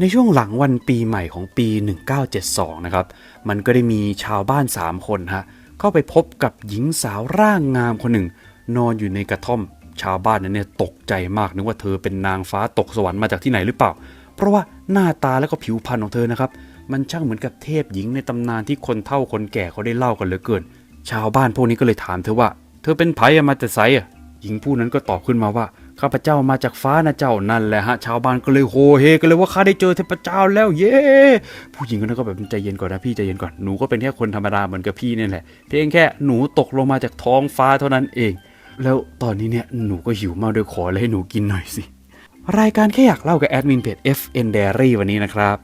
ในช่วงหลังวันปีใหม่ของปี 1972 นะครับ มันก็ได้มีชาวบ้าน 3 คนฮะ เข้าไปพบกับหญิงสาวร่างงามคนหนึ่ง นอนอยู่ในกระท่อม ชาวบ้านนั้นเนี่ยตกใจมากนึกว่าเธอเป็นนางฟ้าตกสวรรค์มาจากที่ไหนหรือเปล่า เพราะว่าหน้าตาและก็ผิวพรรณของเธอนะครับ มันช่างเหมือนกับเทพหญิงในตำนานที่คนเฒ่าคนแก่เขาได้เล่ากันเหลือเกิน ชาวบ้านพวกนี้ก็เลยถามเธอว่า เธอเป็นไผอะมาแต่ไสอะหญิงผู้นั้นก็ตอบขึ้นมาว่า ข้าพเจ้ามาจากฟ้านะเจ้านั่นแหละฮะชาวบ้านก็เลยโฮเฮกันเลยว่าข้าได้เจอเทพเจ้าแล้วเย้ผู้หญิงคนนั้นก็แบบใจเย็นก่อนนะพี่ใจเย็นก่อนหนูก็เป็นแค่คนธรรมดาเหมือนกับพี่นี่แหละเพียงแค่หนูตกลงมาจากท้องฟ้าเท่านั้นเอง แล้วตอนนี้เนี่ยหนูก็หิวมากด้วยขออะไรให้หนูกินหน่อยสิรายการแค่อยากเล่ากับแอดมินเพจ FN Diary วันนี้นะครับ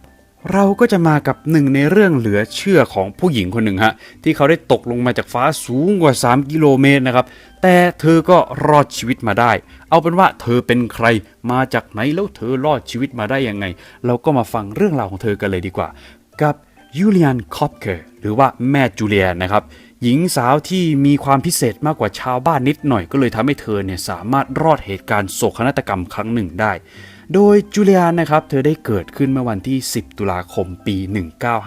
เราก็จะมากับหนึ่งในเรื่องเหลือเชื่อของผู้หญิงคนหนึ่งฮะ ที่เขาได้ตกลงมาจากฟ้าสูงกว่า 3 กิโลเมตรนะครับ แต่เธอก็รอดชีวิตมาได้ เอาเป็นว่าเธอเป็นใครมาจากไหนแล้วเธอรอดชีวิตมาได้ยังไง เราก็มาฟังเรื่องราวของเธอกันเลยดีกว่า กับยูเลียนคอปเคอร์หรือว่าแม่จูเลียนนะครับ หญิงสาวที่มีความพิเศษมากกว่าชาวบ้านนิดหน่อยก็เลยทำให้เธอเนี่ยสามารถรอดเหตุการณ์โศกนาฏกรรมครั้งหนึ่งได้ โดยจูเลียนนะครับ เธอได้เกิดขึ้นเมื่อวันที่ 10 ตุลาคมปี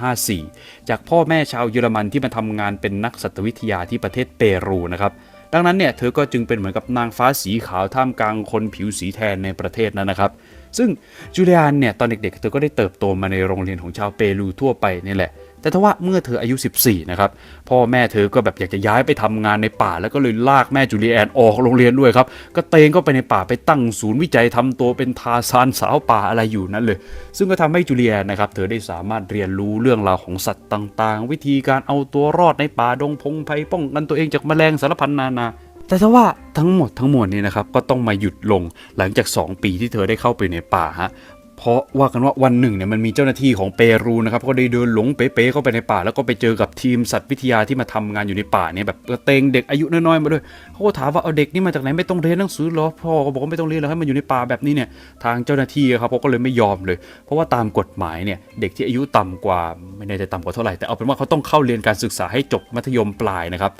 1954 จากพ่อแม่ชาวเยอรมันที่มาทำงานเป็นนักสัตววิทยาที่ประเทศเปรูนะครับดังนั้นเนี่ยเธอก็จึงเป็นเหมือนกับนางฟ้าสีขาวท่ามกลางคนผิวสีแทนในประเทศนั้นนะครับ ซึ่งจูเลียนเนี่ยตอนเด็กๆ เธอก็ได้เติบโตมาในโรงเรียนของชาวเปรูทั่วไปนี่แหละ แต่ทว่าเมื่อเธออายุ 14 นะครับ พ่อแม่เธอก็แบบอยากจะย้ายไปทำงานในป่า แล้วก็เลยลากแม่จูเลียนออกโรงเรียนด้วยครับ ก็เตงก็ไปในป่าไปตั้งศูนย์วิจัยทำตัวเป็นทาซานสาวป่าอะไรอยู่นั่นเลย ซึ่งก็ทำให้จูเลียนนะครับ เธอได้สามารถเรียนรู้เรื่องราวของสัตว์ต่างๆ วิธีการเอาตัวรอดในป่าดงพงไพ่ป้องกันตัวเองจากแมลงสารพันนานาแต่ถ้าว่าทั้งหมดทั้งมวลนี้นะครับก็ต้องมาหยุดลงหลังจาก 2 ปีที่เธอได้เข้าไปในป่าฮะ เพราะว่ากันว่าวันหนึ่งเนี่ยมันมีเจ้าหน้าที่ของเปรูนะครับก็ได้เดินหลงเป๊ะๆเข้าไปในป่า แล้วก็ไปเจอกับทีมสัตววิทยาที่มาทำงานอยู่ในป่าเนี่ยแบบเตงเด็กอายุน้อยๆมาด้วยเขาก็ถามว่าเอาเด็กนี่มาจากไหนไม่ต้องเรียนหนังสือหรอพ่อก็บอกว่าไม่ต้องเรียนแล้วให้มันอยู่ในป่าแบบนี้เนี่ยทางเจ้าหน้าที่ครับเขาก็เลยไม่ยอมเลย เพราะว่าตามกฎหมายเนี่ยเด็กที่อายุต่ำกว่าไม่แน่ใจต่ำกว่าเท่าไหร่แต่เอาเป็นว่าเขาต้องเข้าเรียนการศึกษาให้จบมัธยมปลายนะครับ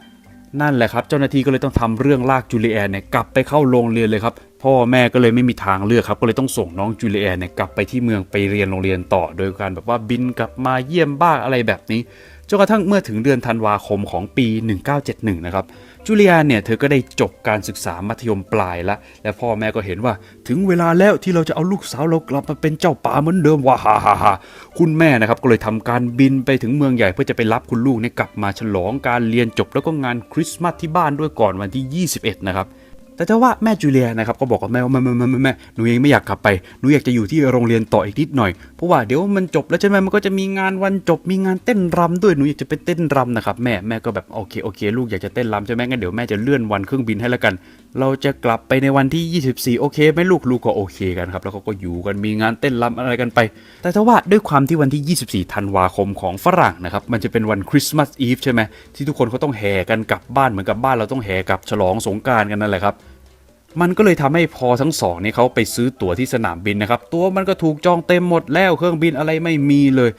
นั่นแหละครับ เจ้าหน้าที่ก็เลยต้องทำเรื่องลากจูเลียนเนี่ยกลับไปเข้าโรงเรียนเลยครับพ่อแม่ก็เลยไม่มีทางเลือกครับ ก็เลยต้องส่งน้องจูเลียนเนี่ยกลับไปที่เมืองไปเรียนโรงเรียนต่อ โดยการแบบว่าบินกลับมาเยี่ยมบ้างอะไรแบบนี้จนกระทั่งเมื่อถึงเดือนธันวาคมของปี 1971 นะครับ จูเลียนเนี่ยเธอก็ได้จบการศึกษามัธยมปลายแล้วและพ่อแม่ก็เห็นว่าถึงเวลาแล้วที่เราจะเอาลูกสาวเรากลับมาเป็นเจ้าป่าเหมือนเดิมว่าฮ่าฮ่าฮ่าคุณแม่นะครับก็เลยทำการบินไปถึงเมืองใหญ่เพื่อจะไปรับคุณลูกเนี่ยกลับมาฉลองการเรียนจบแล้วก็งานคริสต์มาสที่บ้านด้วยก่อนวันที่ 21 นะครับ แต่เจ้าว่าแม่จูเลียนะครับก็บอกกับแม่ว่าแม่แม่แม่แม่แม่หนูเองไม่อยากกลับไปหนูอยากจะอยู่ที่โรงเรียนต่ออีกนิดหน่อยเพราะว่าเดี๋ยวมันจบแล้วใช่ไหมมันก็จะมีงานวันจบมีงานเต้นรำด้วยหนูอยากจะไปเต้นรำนะครับแม่แม่ก็แบบโอเคโอเค ลูกอยากจะเต้นรำใช่ไหมงั้นเดี๋ยวแม่จะเลื่อนวันเครื่องบินให้แล้วกัน เราจะกลับไปในวันที่ 24 โอเคไหมลูกลูกก็โอเคกันครับ แล้วเขาก็อยู่กันมีงานเต้นรำอะไรกันไป แต่ถ้าว่าด้วยความที่วันที่ 24 ธันวาคมของฝรั่งนะครับ มันจะเป็นวันคริสต์มาสอีฟใช่ไหมที่ทุกคนเขาต้องแห่กันกลับบ้านเหมือนกับบ้านเราต้องแห่กลับฉลองสงการกันนั่นแหละครับมันก็เลยทำให้พอทั้งสองนี่เขาไปซื้อตั๋วที่สนามบินนะครับ ตั๋วมันก็ถูกจองเต็มหมดแล้วเครื่องบินอะไรไม่มีเลย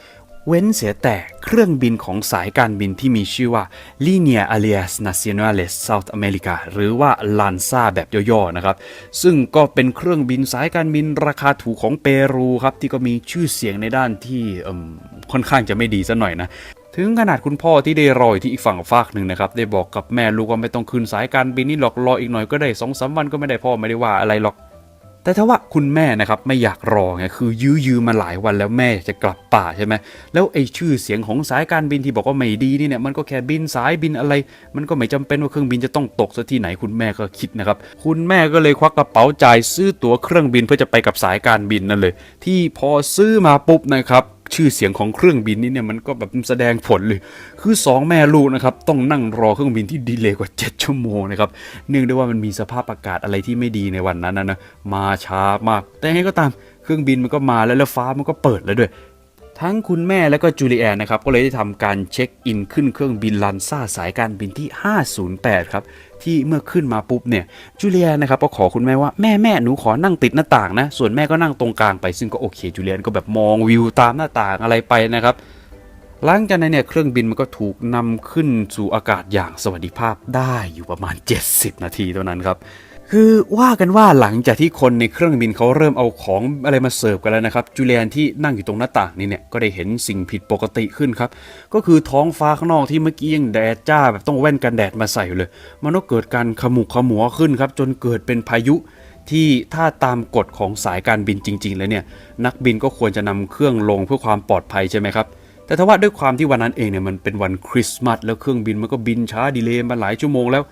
เว้นเสียแต่เครื่องบินของสายการบินที่มีชื่อว่า Linea Alias Nacionales South America หรือว่า LANSA แบบย่อๆนะครับ ซึ่งก็เป็นเครื่องบินสายการบินราคาถูกของเปรูครับ ที่ก็มีชื่อเสียงในด้านที่ค่อนข้างจะไม่ดีซะหน่อยนะถึงขนาดคุณพ่อที่ได้รออยที่อีกฝั่งฝากหนึ่งนะครับ ได้บอกกับแม่ลูกว่าไม่ต้องขึ้นสายการบินนี่หรอกรออีกหน่อยก็ได้สองสามวันก็ไม่ได้พ่อไม่ได้ว่าอะไรหรอก แต่ถ้าว่าคุณแม่นะครับไม่อยากรอไงคือยื้อยื้อมาหลายวันแล้วแม่จะกลับป่าใช่ไหมแล้วไอ้ชื่อเสียงของสายการบินที่บอกว่าไม่ดีนี่เนี่ยมันก็แค่บินสายบินอะไร มันก็ไม่จำเป็นว่าเครื่องบินจะต้องตกซะที่ไหนคุณแม่ก็คิดนะครับคุณแม่ก็เลยควักกระเป๋าจ่ายซื้อตั๋วเครื่องบินเพื่อจะไปกับสายการบินนั่นเลย ที่พอซื้อมาปุ๊บนะครับ ชื่อเสียงของเครื่องบินนี้เนี่ยมันก็แบบแสดงผลเลย คือ 2 แม่ลูกนะครับต้องนั่งรอเครื่องบินที่ดีเลย์กว่า 7 ชั่วโมงนะครับเนื่องด้วยว่ามันมีสภาพอากาศอะไรที่ไม่ดีในวันนั้นนะนะมาช้ามาก แต่ยังไงก็ตามเครื่องบินมันก็มาแล้วแล้วฟ้ามันก็เปิดแล้วด้วย ทั้งคุณแม่และก็จูเลียนนะครับก็เลยได้ทำการเช็คอินขึ้นเครื่องบินลันซ่าสายการบินที่ 508 ครับที่เมื่อขึ้นมาปุ๊บเนี่ยจูเลียนนะครับก็ขอคุณแม่ว่าแม่แม่หนูขอนั่งติดหน้าต่างนะส่วนแม่ก็นั่งตรงกลางไปซึ่งก็โอเคจูเลียนก็แบบมองวิวตามหน้าต่างอะไรไปนะครับหลังจากนั้นเนี่ยเครื่องบินมันก็ถูกนำขึ้นสู่อากาศอย่างสวัสดิภาพได้อยู่ประมาณ 70 นาทีเท่านั้นครับ คือว่ากันว่าหลังจากที่คนในเครื่องบินเขาเริ่มเอาของอะไรมาเสิร์ฟกันแล้วนะครับ จูเลียนที่นั่งอยู่ตรงหน้าต่างนี่เนี่ยก็ได้เห็นสิ่งผิดปกติขึ้นครับ ก็คือท้องฟ้าข้างนอกที่เมื่อกี้ยังแดดจ้าแบบต้องแว่นกันแดดมาใส่เลย มันก็เกิดการขมุกขมัวขึ้นครับ จนเกิดเป็นพายุที่ถ้าตามกฎของสายการบินจริง ๆ แล้วเนี่ย นักบินก็ควรจะนำเครื่องลงเพื่อความปลอดภัยใช่ไหมครับแต่ถ้าว่าด้วยความที่วันนั้นเองเนี่ยมันเป็นวันคริสต์มาสแล้วเครื่องบินมันก็บินช้าดีเลย์มาหลายชั่วโมงแล้ว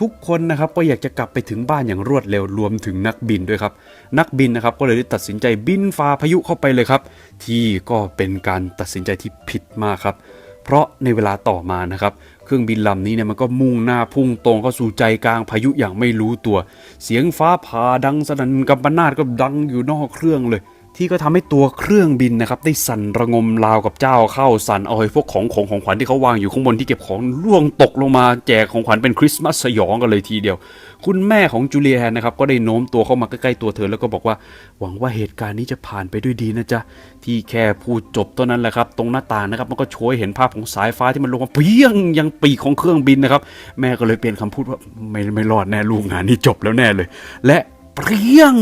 ทุกคนนะครับก็อยากจะกลับไปถึงบ้านอย่างรวดเร็วรวมถึงนักบินด้วยครับ นักบินนะครับก็เลยตัดสินใจบินฝ่าพายุเข้าไปเลยครับ ที่ก็เป็นการตัดสินใจที่ผิดมากครับ เพราะในเวลาต่อมานะครับเครื่องบินลำนี้เนี่ยมันก็มุ่งหน้าพุ่งตรงเข้าสู่ใจกลางพายุอย่างไม่รู้ตัว เสียงฟ้าผ่าดังสนั่นกำปนาดก็ดังอยู่นอกเครื่องเลย ที่ก็ทำให้ตัวเครื่องบินนะครับได้สั่นระงมราวกับเจ้าเข้าสั่นเอาไอ้พวกของของของขวัญที่เขาวางอยู่ข้างบนที่เก็บของล่วงตกลงมาแจกของขวัญเป็นคริสต์มาสสยองกันเลยทีเดียว คุณแม่ของจูเลียนนะครับก็ได้โน้มตัวเข้ามาใกล้ๆตัวเธอแล้วก็บอกว่า หวังว่าเหตุการณ์นี้จะผ่านไปด้วยดีนะจ๊ะที่แค่พูดจบเท่านั้นแหละครับตรงหน้าต่างนะครับมันก็โชยเห็นภาพของสายฟ้าที่มันลงมาเพียงยังปีกของเครื่องบินนะครับแม่ก็เลยเปลี่ยนคำพูดว่าไม่ไม่รอดแน่ลูกงานนี้จบแล้วแน่เลย และเปรี้ยง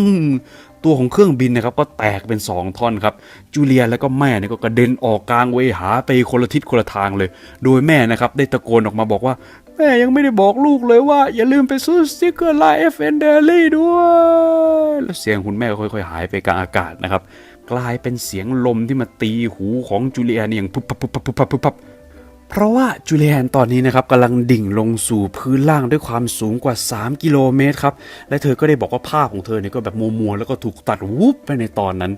ตัวของเครื่องบินนะครับก็แตกเป็น 2 ท่อนครับจูเลียและก็แม่เนี่ยก็กระเด็นออกกลางเวหาไปคนละทิศคนละทางเลย โดยแม่นะครับได้ตะโกนออกมาบอกว่า แม่ยังไม่ได้บอกลูกเลยว่า อย่าลืมไปซื้อสติกเกอร์ไลน์ FN Daily ด้วยแล้วเสียงคุณแม่ค่อยๆ หายไปกลางอากาศนะครับกลายเป็นเสียงลมที่มาตีหูของจูเลียเนี่ยอย่างพุบพับพุบพับพุบพับพุบพับ เพราะว่าจูเลียนตอนนี้นะครับกำลังดิ่งลงสู่พื้นล่างด้วยความสูงกว่า 3 กิโลเมตรครับ และเธอก็ได้บอกว่าภาพของเธอเนี่ยก็แบบมัวๆแล้วก็ถูกตัดวุบไปในตอนนั้น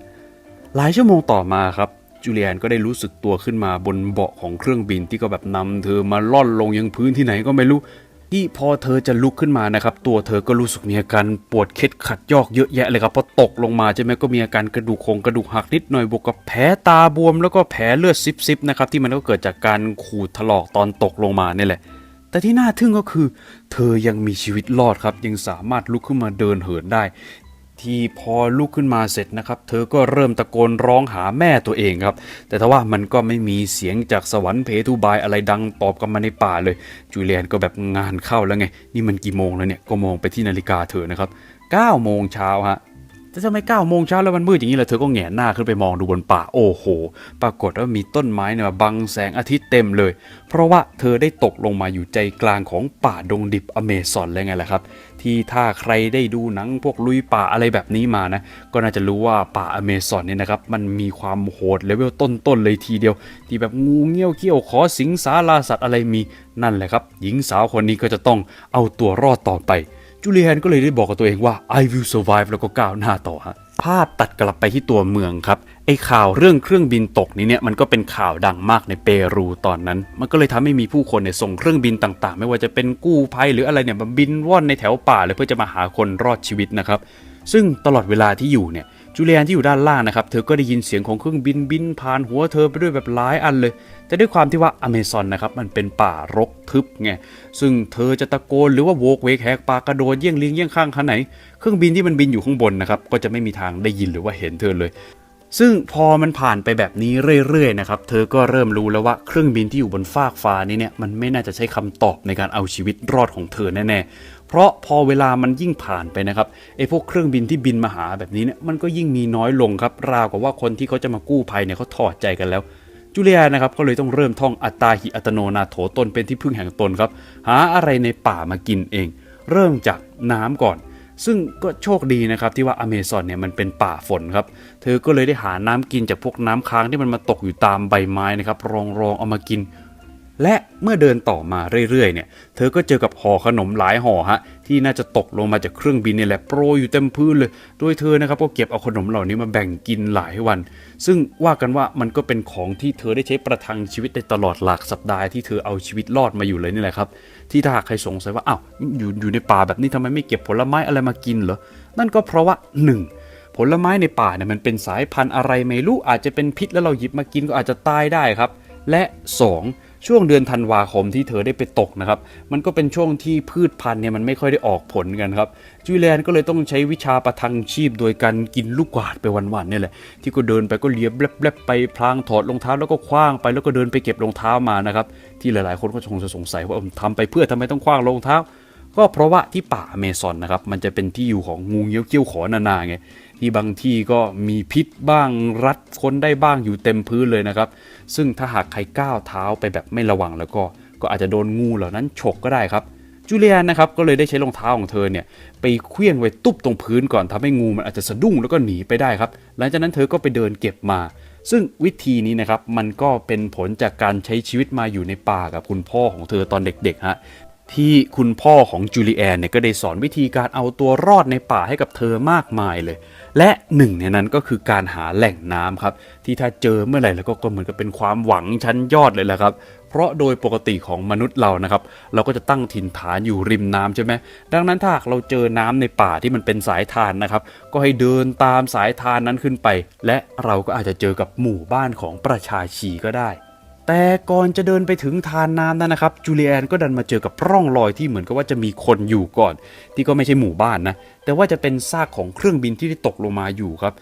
หลายชั่วโมงต่อมาครับจูเลียนก็ได้รู้สึกตัวขึ้นมาบนเบาะของเครื่องบินที่ก็แบบนำเธอมาล่อนลงยังพื้นที่ไหนก็ไม่รู้ ที่พอเธอจะลุกขึ้นมานะครับ ตัวเธอก็รู้สึกมีอาการปวดเค็ดขัดยอกเยอะแยะเลยครับพอตกลงมาใช่ไหมก็มีอาการกระดูกโครงกระดูกหักนิดหน่อยบวกกับแผลตาบวมแล้วก็แผลเลือดซิบๆนะครับที่มันก็เกิดจากการขูดถลอกตอนตกลงมาเนี่ยแหละ แต่ที่น่าทึ่งก็คือ เธอยังมีชีวิตรอดครับยังสามารถลุกขึ้นมาเดินเหินได้ ที่พอลุกขึ้นมาเสร็จนะครับ เธอก็เริ่มตะโกนร้องหาแม่ตัวเองครับ แต่ทว่ามันก็ไม่มีเสียงจากสวรรค์เพทูบายอะไรดังตอบกลับมาในป่าเลย จูเลียนก็แบบงานเข้าแล้วไง นี่มันกี่โมงแล้วเนี่ย ก็มองไปที่นาฬิกาเธอนะครับ9โมงเช้าฮะ แต่ทำไมเก้าโมงเช้าแล้วมันมืดอย่างนี้ล่ะเธอก็แหงนหน้าขึ้นไปมองดูบนป่าโอ้โห ปรากฏว่ามีต้นไม้เนี่ยมาบังแสงอาทิตย์เต็มเลย เพราะว่าเธอได้ตกลงมาอยู่ใจกลางของป่าดงดิบอเมซอนเลยไงล่ะครับ ที่ถ้าใครได้ดูหนังพวกลุยป่าอะไรแบบนี้มานะ ก็น่าจะรู้ว่าป่าอเมซอนเนี่ยนะครับมันมีความโหดเลเวลต้นๆเลยทีเดียว ที่แบบงูเงี้ยวเขี้ยวขอสิงสาราสัตว์อะไรมีนั่นแหละครับ หญิงสาวคนนี้ก็จะต้องเอาตัวรอดต่อไป จูเลียนก็เลยได้บอกกับตัวเองว่า I will survive แล้วก็ก้าวหน้าต่อฮะภาพตัดกลับไปที่ตัวเมืองครับไอ้ข่าวเรื่องเครื่องบินตกนี้เนี่ยมันก็เป็นข่าวดังมากในเปรูตอนนั้น มันก็เลยทำให้มีผู้คนเนี่ยส่งเครื่องบินต่างๆ ไม่ว่าจะเป็นกู้ภัยหรืออะไรเนี่ยมาบินว่อนในแถวป่าเลยเพื่อจะมาหาคนรอดชีวิตนะครับซึ่งตลอดเวลาที่อยู่เนี่ย จูเลียนที่อยู่ด้านล่างนะครับเธอก็ได้ยินเสียงของเครื่องบินบินผ่านหัวเธอไปด้วยแบบหลายอันเลย แต่ด้วยความที่ว่าอเมซอนนะครับมันเป็นป่ารกทึบไงซึ่งเธอจะตะโกนหรือว่าโวกเวกแหกปากกระโดดเยี่ยงลิงเยี่ยงข้างขนาดไหน เครื่องบินที่มันบินอยู่ข้างบนนะครับก็จะไม่มีทางได้ยินหรือว่าเห็นเธอเลยซึ่งพอมันผ่านไปแบบนี้เรื่อยๆนะครับ เธอก็เริ่มรู้แล้วว่าเครื่องบินที่อยู่บนฟากฟ้านี้เนี่ยมันไม่น่าจะใช้คำตอบในการเอาชีวิตรอดของเธอแน่ๆ เพราะพอเวลามันยิ่งผ่านไปนะครับไอ้พวกเครื่องบินที่บินมาหาแบบนี้เนี่ยมันก็ยิ่งมีน้อยลงครับ ราวกับว่าคนที่เขาจะมากู้ภัยเนี่ยเขาถอดใจกันแล้วจูเลียนะครับก็เลยต้องเริ่มท่องอัตตาหิอัตโนนาโถตนเป็นที่พึ่งแห่งตนครับ หาอะไรในป่ามากินเอง เริ่มจากน้ำก่อน ซึ่งก็โชคดีนะครับที่ว่าอเมซอนเนี่ยมันเป็นป่าฝนครับ เธอก็เลยได้หาน้ำกินจากพวกน้ำค้างที่มันมาตกอยู่ตามใบไม้นะครับรองรองๆเอามากิน และเมื่อเดินต่อมาเรื่อยๆเนี่ย เธอก็เจอกับห่อขนมหลายห่อฮะ ที่น่าจะตกลงมาจากเครื่องบินเนี่ยแหละโปรยอยู่เต็มพื้นเลย โดยเธอนะครับก็เก็บเอาขนมเหล่านี้มาแบ่งกินหลายวัน ซึ่งว่ากันว่ามันก็เป็นของที่เธอได้ใช้ประทังชีวิตในตลอดหลากสัปดาห์ที่เธอเอาชีวิตรอดมาอยู่เลยนี่แหละครับ ที่ถ้าหากใครสงสัยว่าอ้าวอยู่อยู่ในป่าแบบนี้ทำไมไม่เก็บผลไม้อะไรมากินเหรอ นั่นก็เพราะว่าหนึ่งผลไม้ในป่าเนี่ยมันเป็นสายพันธุ์อะไรไม่รู้อาจจะเป็นพิษแล้วเราหยิบมากินก็อาจจะตายได้ครับ และ 2 ช่วงเดือนธันวาคมที่เธอได้ไปตกนะครับ มันก็เป็นช่วงที่พืชพันธุ์เนี่ยมันไม่ค่อยได้ออกผลกันครับจูเลียนก็เลยต้องใช้วิชาประทังชีพโดยการกินลูกกวาดไปวันๆเนี่ยแหละที่ก็เดินไปก็เลียบแลบไปพลางถอดรองเท้าแล้วก็คว้างไปแล้วก็เดินไปเก็บรองเท้ามานะครับที่หลายๆ คนก็คงจะสงสัยว่าเออทำไปเพื่อทำไมต้องคว้างรองเท้า ก็เพราะว่าที่ป่าอเมซอนนะครับมันจะเป็นที่อยู่ของงูเงี้ยวเกี้ยวขอนานาไง ที่บางที่ก็มีพิษบ้างรัดคนได้บ้างอยู่เต็มพื้นเลยนะครับ ซึ่งถ้าหากใครก้าวเท้าไปแบบไม่ระวังแล้วก็ก็อาจจะโดนงูเหล่านั้นฉกก็ได้ครับจูเลียนนะครับก็เลยได้ใช้รองเท้าของเธอเนี่ยไปเคลื่องไว้ตุ๊บตรงพื้นก่อนทำให้งูมันอาจจะสะดุ้งแล้วก็หนีไปได้ครับ หลังจากนั้นเธอก็ไปเดินเก็บมา ซึ่งวิธีนี้นะครับมันก็เป็นผลจากการใช้ชีวิตมาอยู่ในป่ากับคุณพ่อของเธอตอนเด็กๆฮะ ที่คุณพ่อของจูเลียนเนี่ยก็ได้สอนวิธีการเอาตัวรอดในป่าให้กับเธอมากมายเลย และหนึ่งในนั้นก็คือการหาแหล่งน้ำครับ ที่ถ้าเจอเมื่อไหร่แล้วก็เหมือนกับเป็นความหวังชั้นยอดเลยแหละครับ เพราะโดยปกติของมนุษย์เรานะครับ เราก็จะตั้งถิ่นฐานอยู่ริมน้ำใช่ไหมดังนั้นถ้าหากเราเจอน้ำในป่าที่มันเป็นสายทานนะครับ ก็ให้เดินตามสายทานนั้นขึ้นไป และเราก็อาจจะเจอกับหมู่บ้านของประชาชีก็ได้ แต่ก่อนจะเดินไปถึงทานน้ำนั้นนะครับจูเลียนก็ดันมาเจอกับร่องรอยที่เหมือนกับว่าจะมีคนอยู่ก่อน ที่ก็ไม่ใช่หมู่บ้านนะ แต่ว่าจะเป็นซากของเครื่องบินที่ได้ตกลงมาอยู่ครับ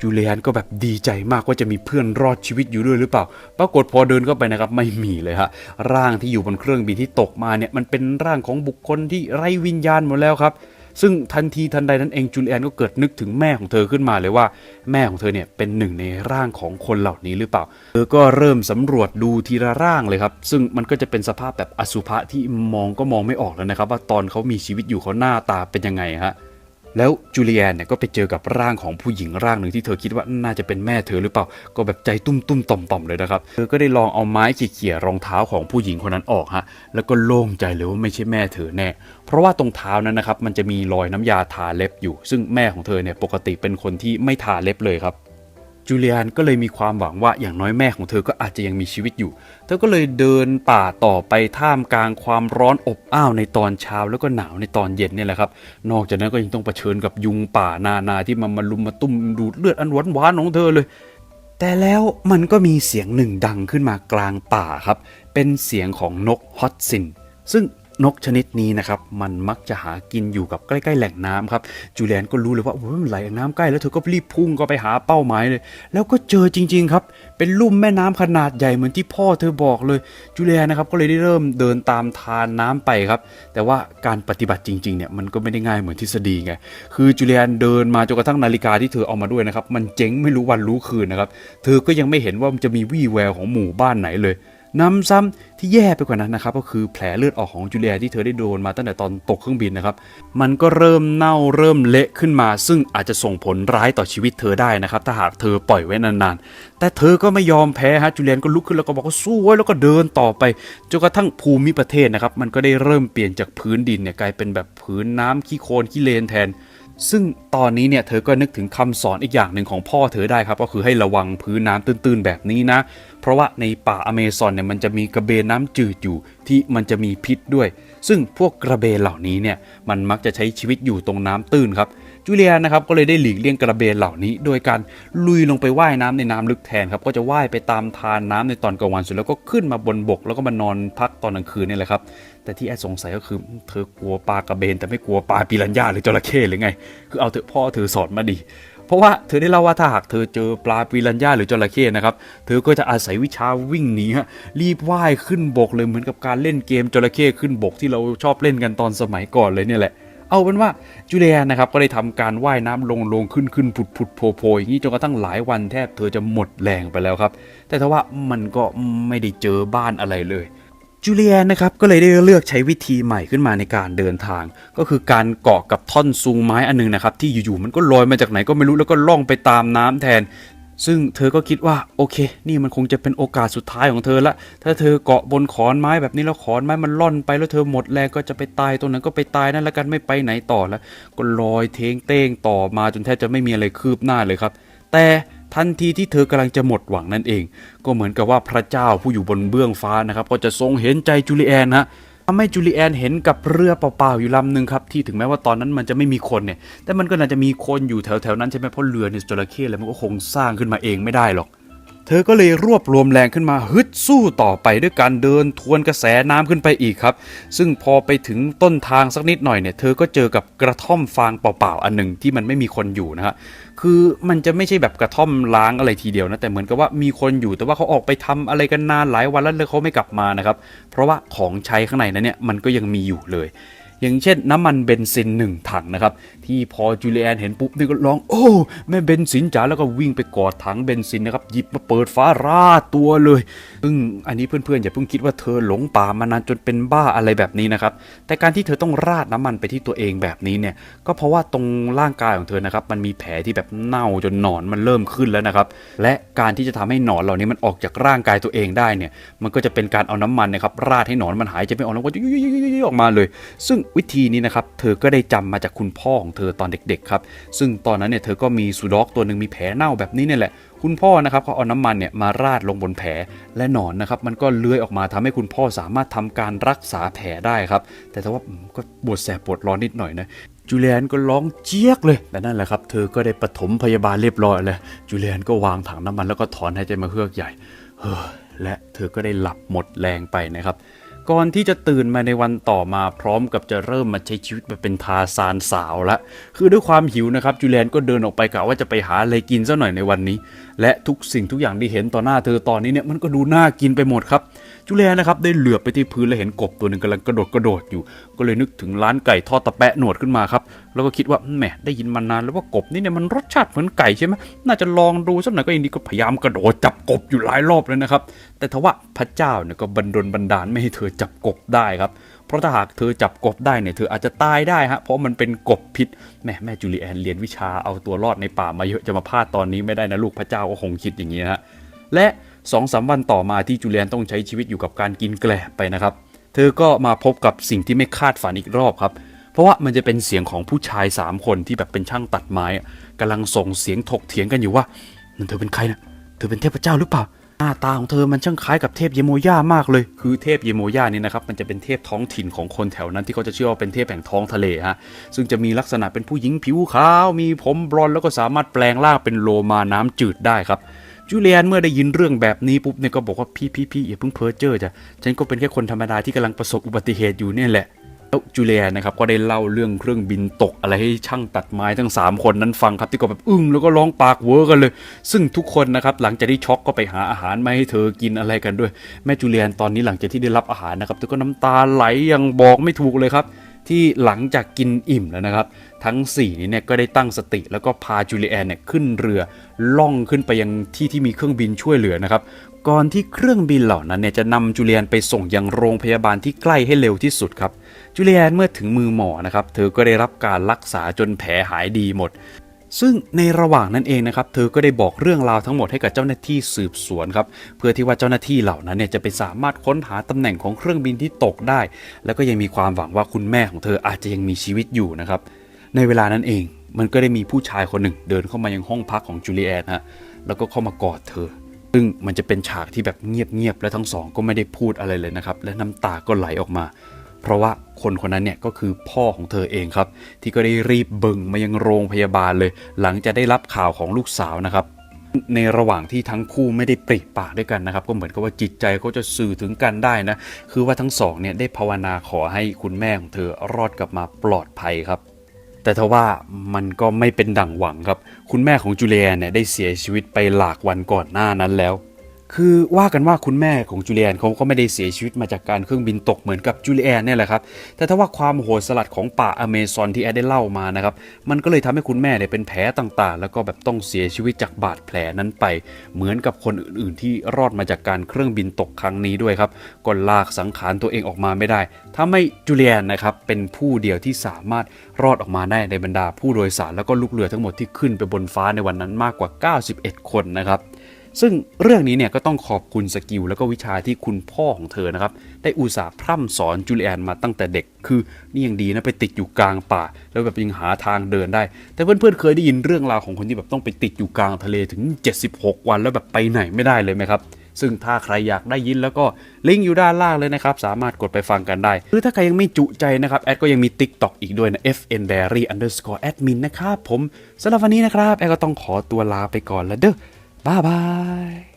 จูเลียนก็แบบดีใจมากว่าจะมีเพื่อนรอดชีวิตอยู่ด้วยหรือเปล่า ปรากฏพอเดินเข้าไปนะครับไม่มีเลยฮะ ร่างที่อยู่บนเครื่องบินที่ตกมาเนี่ยมันเป็นร่างของบุคคลที่ไร้วิญญาณหมดแล้วครับ ซึ่งทันทีทันใดนั้นเองจูเลียนก็เกิดนึกถึงแม่ของเธอขึ้นมาเลยว่า แม่ของเธอเนี่ยเป็นหนึ่งในร่างของคนเหล่านี้หรือเปล่า เธอก็เริ่มสำรวจดูทีละร่างเลยครับ ซึ่งมันก็จะเป็นสภาพแบบอสุภะที่มองก็มองไม่ออกแล้วนะครับ ว่าตอนเขามีชีวิตอยู่เขาหน้าตาเป็นยังไงฮะ แล้วจูเลียนเนี่ยก็ไปเจอกับร่างของผู้หญิงร่างหนึ่งที่เธอคิดว่าน่าจะเป็นแม่เธอหรือเปล่า ก็แบบใจตุ้มตุ้มต่อมต่อมเลยนะครับ เธอก็ได้ลองเอาไม้เขี่ยรองเท้าของผู้หญิงคนนั้นออกฮะ แล้วก็โล่งใจเลยว่าไม่ใช่แม่เธอแน่ เพราะว่าตรงเท้านั้นนะครับมันจะมีรอยน้ำยาทาเล็บอยู่ ซึ่งแม่ของเธอเนี่ยปกติเป็นคนที่ไม่ทาเล็บเลยครับ จูเลียนก็เลยมีความหวังว่าอย่างน้อยแม่ของเธอก็อาจจะยังมีชีวิตอยู่ เธอก็เลยเดินป่าต่อไปท่ามกลางความร้อนอบอ้าวในตอนเช้าแล้วก็หนาวในตอนเย็นเนี่ยแหละครับ นอกจากนั้นก็ยังต้องเผชิญกับยุงป่านานาที่มันมาลุมมาตุ้มดูดเลือดอันหวานหวานของเธอเลย แต่แล้วมันก็มีเสียงหนึ่งดังขึ้นมากลางป่าครับ เป็นเสียงของนกฮอตซิน ซึ่ง นกชนิดนี้นะครับ มันมักจะหากินอยู่กับใกล้ๆแหล่งน้ำครับ จูเลียนก็รู้เลยว่าโอ้ยมันไหลน้ำใกล้แล้วเธอก็รีบพุ่งก็ไปหาเป้าหมายเลย แล้วก็เจอจริง ๆ ครับ เป็นลุ่มแม่น้ำขนาดใหญ่เหมือนที่พ่อเธอบอกเลย จูเลียนนะครับก็เลยได้เริ่มเดินตามทานน้ำไปครับ แต่ว่าการปฏิบัติจริงๆเนี่ยมันก็ไม่ได้ง่ายเหมือนทฤษฎีไง คือจูเลียนเดินมาจนกระทั่งนาฬิกาที่เธอเอามาด้วยนะครับ มันเจ๊งไม่รู้วันรู้คืนนะครับ เธอก็ยังไม่เห็นว่ามันจะมีวี่แววของหมู่บ้านไหนเลย น้ำซ้ำที่แย่ไปกว่านั้นนะครับก็คือแผลเลือดออกของจูเลียที่เธอได้โดนมาตั้งแต่ตอนตกเครื่องบินนะครับ มันก็เริ่มเน่าเริ่มเละขึ้นมา ซึ่งอาจจะส่งผลร้ายต่อชีวิตเธอได้นะครับ ถ้าหากเธอปล่อยไว้นานๆ แต่เธอก็ไม่ยอมแพ้ฮะจูเลียนก็ลุกขึ้นแล้วก็บอกว่าสู้ไว้แล้วก็เดินต่อไปจนกระทั่งภูมิประเทศนะครับมันก็ได้เริ่มเปลี่ยนจากพื้นดินเนี่ยกลายเป็นแบบพื้นน้ำขี้โคลนขี้เลนแทน ซึ่งตอนนี้เนี่ยเธอก็นึกถึงคำสอนอีกอย่างหนึ่งของพ่อเธอได้ครับ ก็คือให้ระวังพื้นน้ำตื้นๆแบบนี้นะ เพราะว่าในป่าอเมซอนเนี่ยมันจะมีกระเบนน้ำจืดอยู่ที่มันจะมีพิษด้วย ซึ่งพวกกระเบนเหล่านี้เนี่ยมันมักจะใช้ชีวิตอยู่ตรงน้ำตื้นครับจูเลียนะครับก็เลยได้หลีกเลี่ยงกระเบนเหล่านี้ โดยการลุยลงไปว่ายน้ำในน้ำลึกแทนครับก็จะว่ายไปตามทานน้ำในตอนกลางวันเสร็จแล้วก็ขึ้นมาบนบก แล้วก็มานอนพักตอนกลางคืนนี่แหละครับ แต่ที่แอดสงสัยก็คือเธอกลัวปลากระเบนแต่ไม่กลัวปลาปิรันย่าหรือจระเข้หรือไง คือเอาเถอะพ่อเธอสอนมาดี เพราะว่าเธอได้เล่าว่าถ้าหากเธอเจอปลาปิรันย่าหรือจระเข้นะครับ เธอก็จะอาศัยวิชาวิ่งหนีฮะรีบว่ายขึ้นบกเลยเหมือนกับการเล่นเกมจระเข้ขึ้นบกที่เราชอบเล่นกันตอนสมัยก่อนเลยเนี่ยแหละเอาเป็นว่าจูเลียนนะครับก็ได้ทำการว่ายน้ำลงลงขึ้นขึ้นผุดผุดโผล่โผล่อย่างนี้จนกระทั่งหลายวันแทบเธอจะหมดแรงไปแล้วครับ แต่ถ้าว่ามันก็ไม่ได้เจอบ้านอะไรเลย จูเลียนนะครับก็เลยได้เลือกใช้วิธีใหม่ขึ้นมาในการเดินทาง ก็คือการเกาะกับท่อนซูงไม้อันหนึงนะครับที่อยู่ๆมันก็ลอยมาจากไหนก็ไม่รู้แล้วก็ล่องไปตามน้ำแทน ซึ่งเธอก็คิดว่าโอเค นี่มันคงจะเป็นโอกาสสุดท้ายของเธอละถ้าเธอเกาะบนขอนไม้แบบนี้แล้วขอนไม้มันล่อนไปแล้วเธอหมดแรงก็จะไปตายตรงนั้นก็ไปตายนั่นล้วกันไม่ไปไหนต่อแล้วก็ลอยเทงเต้งต่อมาจนแทบจะไม่มีอะไรคืบหน้าเลยครับ แต่ ทันทีที่เธอกำลังจะหมดหวังนั่นเอง ก็เหมือนกับว่าพระเจ้าผู้อยู่บนเบื้องฟ้านะครับ ก็จะทรงเห็นใจจูเลียนนะทำให้จูเลียนเห็นกับเรือเปล่าๆอยู่ลำหนึ่งครับที่ถึงแม้ว่าตอนนั้นมันจะไม่มีคนเนี่ย แต่มันก็น่าจะมีคนอยู่แถวๆนั้นใช่ไหมเพราะเรือเนี่ยจระเข้อะไรมันก็คงสร้างขึ้นมาเองไม่ได้หรอก เธอก็เลยรวบรวมแรงขึ้นมาฮึดสู้ต่อไปด้วยการเดินทวนกระแสน้ำขึ้นไปอีกครับ ซึ่งพอไปถึงต้นทางสักนิดหน่อยเนี่ยเธอก็เจอกับกระท่อมฟางเปล่าๆอันหนึ่งที่มันไม่มีคนอยู่นะฮะคือมันจะไม่ใช่แบบกระท่อมล้างอะไรทีเดียวนะแต่เหมือนกับว่ามีคนอยู่แต่ว่าเขาออกไปทำอะไรกันนานหลายวันแล้วเลยเขาไม่กลับมานะครับเพราะว่าของใช้ข้างในนั้นเนี่ยมันก็ยังมีอยู่เลย อย่างเช่นน้ำมันเบนซินหนึ่งถังนะครับ ที่พอจูเลียนเห็นปุ๊บนี่ก็ร้องโอ้แม่เบนซินจ๋าแล้วก็วิ่งไปกอดถังเบนซินนะครับหยิบมาเปิดฟ้าราดตัวเลยซึ่งอันนี้เพื่อนๆอย่าเพิ่งคิดว่าเธอหลงป่ามานานจนเป็นบ้าอะไรแบบนี้นะครับแต่การที่เธอต้องราดน้ำมันไปที่ตัวเองแบบนี้เนี่ยก็เพราะว่าตรงร่างกายของเธอนะครับมันมีแผลที่แบบเน่าจนหนอนมันเริ่มขึ้นแล้วนะครับและการที่จะทำให้หนอนเหล่านี้มันออกจากร่างกายตัวเองได้เนี่ยมันก็จะเป็นการเอาน้ำมันนะครับราดให้หนอนมันหายใจไม่ออกแล้วก็ยุยๆออกมาเลย ซึ่งวิธีนี้นะครับเธอก็ได้จำมาจากคุณพ่อของเธอตอนเด็กๆครับซึ่งตอนนั้นเนี่ยเธอก็มีสุดอกตัวหนึ่งมีแผลเน่าแบบนี้เนี่ยแหละคุณพ่อนะครับก็เอาน้ำมันเนี่ยมาราดลงบนแผลและหนอนนะครับมันก็เลื้อยออกมาทำให้คุณพ่อสามารถทำการรักษาแผลได้ครับแต่ถ้าว่าก็ปวดแสบปวดร้อนนิดหน่อยนะจูเลียนก็ร้องเจี๊ยกเลย แต่นั่นแหละครับ เธอก็ได้ปฐมพยาบาลเรียบร้อยเลย จูเลียนก็วางถังน้ำมันแล้วก็ถอนหายใจมาเฮือกใหญ่ เฮ้อ และเธอก็ได้หลับหมดแรงไปนะครับ ก่อนที่จะตื่นมาในวันต่อมาพร้อมกับจะเริ่มมาใช้ชีวิตแบบเป็นทาซานสาวละ คือด้วยความหิวนะครับจูเลียนก็เดินออกไปกะว่าจะไปหาอะไรกินซะหน่อยในวันนี้ และทุกสิ่งทุกอย่างที่เห็นต่อหน้าเธอตอนนี้เนี่ยมันก็ดูน่ากินไปหมดครับจูเลียนนะครับได้เหลือบไปที่พื้นและเห็นกบตัวหนึ่งกำลังกระโดดกระโดดอยู่ ก็เลยนึกถึงร้านไก่ทอดตะแปะหนวดขึ้นมาครับแล้วก็คิดว่าแหมได้ยินมานานแล้วว่ากบนี่เนี่ยมันรสชาติเหมือนไก่ใช่ไหมน่าจะลองดูสักหน่อยก็ยินดีก็พยายามกระโดดจับกบอยู่หลายรอบเลยนะครับ แต่ทว่าพระเจ้าเนี่ยก็บันดลบันดาลไม่ให้เธอจับกบได้ครับ เพราะถ้าหากเธอจับกบได้เนี่ยเธออาจจะตายได้ฮะเพราะมันเป็นกบพิษแม่แม่จูเลียนเรียนวิชาเอาตัวรอดในป่ามาเยอะจะมาพลาดตอนนี้ไม่ได้นะลูกพระเจ้าก็คงคิดอย่างนี้ฮะและ2องสาวันต่อมาที่จูเลียนต้องใช้ชีวิตอยู่กับการกินแกลบไปนะครับ เธอก็มาพบกับสิ่งที่ไม่คาดฝันอีกรอบครับ เพราะว่ามันจะเป็นเสียงของผู้ชาย 3 คนที่แบบเป็นช่างตัดไม้อะกำลังส่งเสียงถกเถียงกันอยู่ว่านั่นเธอเป็นใครนะเธอเป็นเทพเจ้าหรือเปล่า หน้าตาของเธอมันช่างคล้ายกับเทพเยโมย่ามากเลย คือเทพเยโมย่านี่นะครับมันจะเป็นเทพท้องถิ่นของคนแถวนั้นที่เขาจะเชื่อว่าเป็นเทพแห่งท้องทะเลฮะซึ่งจะมีลักษณะเป็นผู้หญิงผิวขาว มีผมบลอนแล้วก็สามารถแปลงร่างเป็นโลมาน้ำจืดได้ครับจูเลียนเมื่อได้ยินเรื่องแบบนี้ปุ๊บเนี่ยก็บอกว่าพี่พี่พี่อย่าเพิ่งเพ้อเจ้อจ้ะฉันก็เป็นแค่คนธรรมดาที่กำลังประสบอุบัติเหตุอยู่เนี่ยแหละ แล้วจูเลียนนะครับก็ได้เล่าเรื่องเครื่องบินตกอะไรให้ช่างตัดไม้ทั้ง 3 คนนั้นฟังครับที่ก็แบบอึ้งแล้วก็ร้องปากเวอร์กันเลย ซึ่งทุกคนนะครับหลังจากที่ช็อกก็ไปหาอาหารมาให้เธอกินอะไรกันด้วย แม่จูเลียนตอนนี้หลังจากที่ได้รับอาหารนะครับเธอก็น้ำตาไหลยังบอกไม่ถูกเลยครับที่หลังจากกินอิ่มแล้วนะครับ ทั้ง 4 นี้เนี่ยก็ได้ตั้งสติแล้วก็พาจูเลียนเนี่ยขึ้นเรือล่องขึ้นไปยังที่ที่มีเครื่องบินช่วยเหลือนะครับ ก่อนที่เครื่องบินเหล่านั้นเนี่ยจะนำจูเลียนไปส่งยังโรงพยาบาลที่ใกล้ให้เร็วที่สุดครับ จูเลียนเมื่อถึงมือหมอนะครับ เธอก็ได้รับการรักษาจนแผลหายดีหมด ซึ่งในระหว่างนั้นเองนะครับ เธอก็ได้บอกเรื่องราวทั้งหมดให้กับเจ้าหน้าที่สืบสวนครับ เพื่อที่ว่าเจ้าหน้าที่เหล่านั้นเนี่ยจะไปสามารถค้นหาตำแหน่งของเครื่องบินที่ตกได้ แล้วก็ยังมีความหวังว่าคุณแม่ของเธออาจจะยังมีชีวิตอยู่นะครับ ในเวลานั้นเองมันก็ได้มีผู้ชายคนหนึ่งเดินเข้ามายังห้องพักของจูเลียนฮะ แล้วก็เข้ามากอดเธอ ซึ่งมันจะเป็นฉากที่แบบเงียบๆ และทั้งสองก็ไม่ได้พูดอะไรเลยนะครับ และน้ำตาก็ไหลออกมา เพราะว่าคนคนนั้นเนี่ยก็คือพ่อของเธอเองครับ ที่ก็ได้รีบบึงมายังโรงพยาบาลเลย หลังจะได้รับข่าวของลูกสาวนะครับ ในระหว่างที่ทั้งคู่ไม่ได้ปริปากด้วยกันนะครับ ก็เหมือนกับว่าจิตใจเขาจะสื่อถึงกันได้นะ คือว่าทั้งสองเนี่ยได้ภาวนาขอให้คุณแม่ของเธอรอดกลับมาปลอดภัยครับแต่ทว่ามันก็ไม่เป็นดั่งหวังครับ คุณแม่ของจูเลียเนี่ยได้เสียชีวิตไปหลากวันก่อนหน้านั้นแล้ว คือว่ากันว่าคุณแม่ของจูเลียนเขาก็ไม่ได้เสียชีวิตมาจากการเครื่องบินตกเหมือนกับจูเลียนเนี่ยแหละครับ แต่ถ้าว่าความโหดสลัดของป่าอเมซอนที่แอดได้เล่ามานะครับ มันก็เลยทำให้คุณแม่เนี่ยเป็นแผลต่างๆ แล้วก็แบบต้องเสียชีวิตจากบาดแผลนั้นไป เหมือนกับคนอื่นๆ ที่รอดมาจากการเครื่องบินตกครั้งนี้ด้วยครับก็ลากสังขารตัวเองออกมาไม่ได้ทำให้จูเลียนนะครับเป็นผู้เดียวที่สามารถรอดออกมาได้ในบรรดาผู้โดยสารแล้วก็ลูกเรือทั้งหมดที่ขึ้นไปบนฟ้าในวันนั้นมากกว่า 91 คนนะครับ ซึ่งเรื่องนี้เนี่ยก็ต้องขอบคุณสกิลแล้วก็วิชาที่คุณพ่อของเธอนะครับ ได้อุตส่าห์พร่ำสอนจูเลียนมาตั้งแต่เด็ก คือนี่ยังดีนะไปติดอยู่กลางป่า แล้วแบบยังหาทางเดินได้ แต่เพื่อนๆเคยได้ยินเรื่องราวของคนที่แบบต้องไปติดอยู่กลางทะเลถึง 76 วันแล้วแบบไปไหนไม่ได้เลยไหมครับซึ่งถ้าใครอยากได้ยินแล้วก็ลิงก์อยู่ด้านล่างเลยนะครับ สามารถกดไปฟังกันได้ หรือถ้าใครยังไม่จุใจนะครับ แอดก็ยังมี TikTok อีกด้วยนะ fn berry underscore admin นะครับผมสำหรับวันนี้นะครับ แอดก็ต้องขอตัวลาไปก่อนแล้วเด้อ บ๊ายบาย